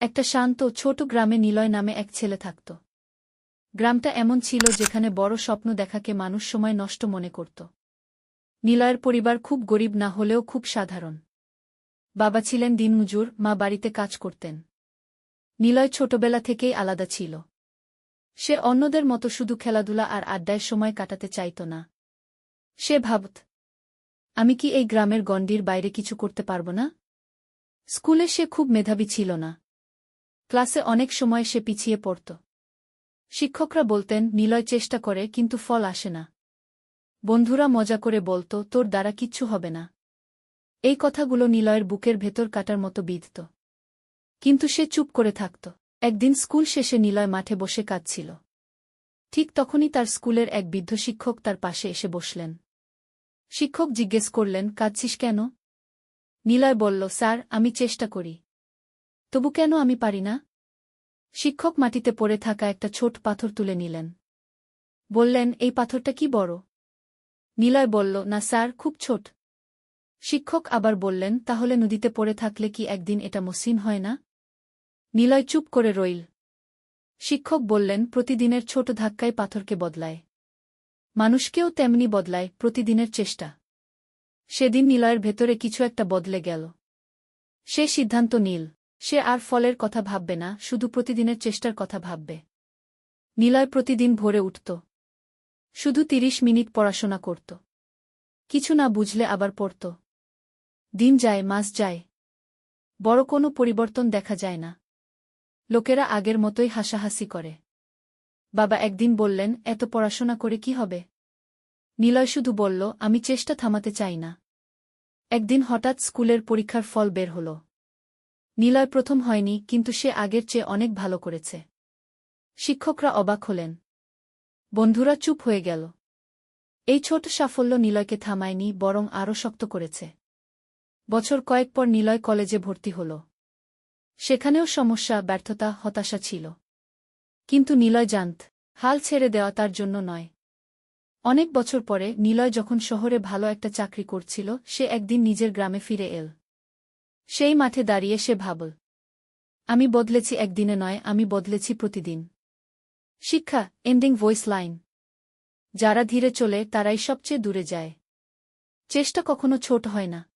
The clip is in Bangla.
একটা শান্ত ছোট গ্রামে নিলয় নামে এক ছেলে থাকত। গ্রামটা এমন ছিল যেখানে বড় স্বপ্ন দেখাকে মানুষ সময় নষ্ট মনে করত। নিলয়ের পরিবার খুব গরিব না হলেও খুব সাধারণ। বাবা ছিলেন দিনমজুর, মা বাড়িতে কাজ করতেন। নিলয় ছোটবেলা থেকেই আলাদা ছিল। সে অন্যদের মতো শুধু খেলাধুলা আর আড্ডায় সময় কাটাতে চাইত না। সে ভাবত, আমি কি এই গ্রামের গণ্ডির বাইরে কিছু করতে পারব না? স্কুলে সে খুব মেধাবী ছিল না। ক্লাসে অনেক সময় সে পিছিয়ে পড়ত। শিক্ষকরা বলতেন, নিলয় চেষ্টা করে, কিন্তু ফল আসে না। বন্ধুরা মজা করে বলত, তোর দ্বারা কিচ্ছু হবে না। এই কথাগুলো নিলয়ের বুকের ভেতর কাটার মতো বিধত। কিন্তু সে চুপ করে থাকত। একদিন স্কুল শেষে নিলয় মাঠে বসে কাঁদছিল। ঠিক তখনই তার স্কুলের এক বৃদ্ধ শিক্ষক তার পাশে এসে বসলেন। শিক্ষক জিজ্ঞেস করলেন, কাঁদছিস কেন? নিলয় বলল, স্যার, আমি চেষ্টা করি। তবু কেন আমি পারি না? শিক্ষক মাটিতে পড়ে থাকা একটা ছোট পাথর তুলে নিলেন। বললেন, এই পাথরটা কি বড়? নিলয় বলল, না স্যার, খুব ছোট। শিক্ষক আবার বললেন, তাহলে নদীতে পড়ে থাকলে কি একদিন এটা মসৃণ হয় না? নিলয় চুপ করে রইল। শিক্ষক বললেন, প্রতিদিনের ছোট ধাক্কায় পাথরকে বদলায়। মানুষকেও তেমনি বদলায়, প্রতিদিনের চেষ্টা। সেদিন নিলয়ের ভেতরে কিছু একটা বদলে গেল। সে সিদ্ধান্ত নীল। সে আর ফলের কথা ভাববে না, শুধু প্রতিদিনের চেষ্টার কথা ভাববে। নিলয় প্রতিদিন ভোরে উঠত। শুধু তিরিশ মিনিট পড়াশোনা করত। কিছু না বুঝলে আবার পড়ত। দিন যায়, মাস যায়। বড় কোনো পরিবর্তন দেখা যায় না। লোকেরা আগের মতোই হাসাহাসি করে। বাবা একদিন বললেন, এত পড়াশোনা করে কি হবে? নিলয় শুধু বলল, আমি চেষ্টা থামাতে চাই না। একদিন হঠাৎ স্কুলের পরীক্ষার ফল বের হল। নিলয় প্রথম হয়নি, কিন্তু সে আগের চেয়ে অনেক ভালো করেছে। শিক্ষকরা অবাক হলেন। বন্ধুরা চুপ হয়ে গেল। এই ছোট সাফল্য নিলয়কে থামায়নি, বরং আরও শক্ত করেছে। বছর কয়েক পর নিলয় কলেজে ভর্তি হল। সেখানেও সমস্যা, ব্যর্থতা, হতাশা ছিল। কিন্তু নিলয় জানত, হাল ছেড়ে দেওয়া তার জন্য নয়। অনেক বছর পরে নিলয় যখন শহরে ভালো একটা চাকরি করছিল, সে একদিন নিজের গ্রামে ফিরে এল। সেই মাঠে দাঁড়িয়ে সে ভাবল, আমি বদলেছি একদিনে নয়, আমি বদলেছি প্রতিদিন। শিক্ষা এন্ডিং ভয়েস লাইন যারা ধীরে চলে, তারাই সবচেয়ে দূরে যায়। চেষ্টা কখনো ছোট হয় না।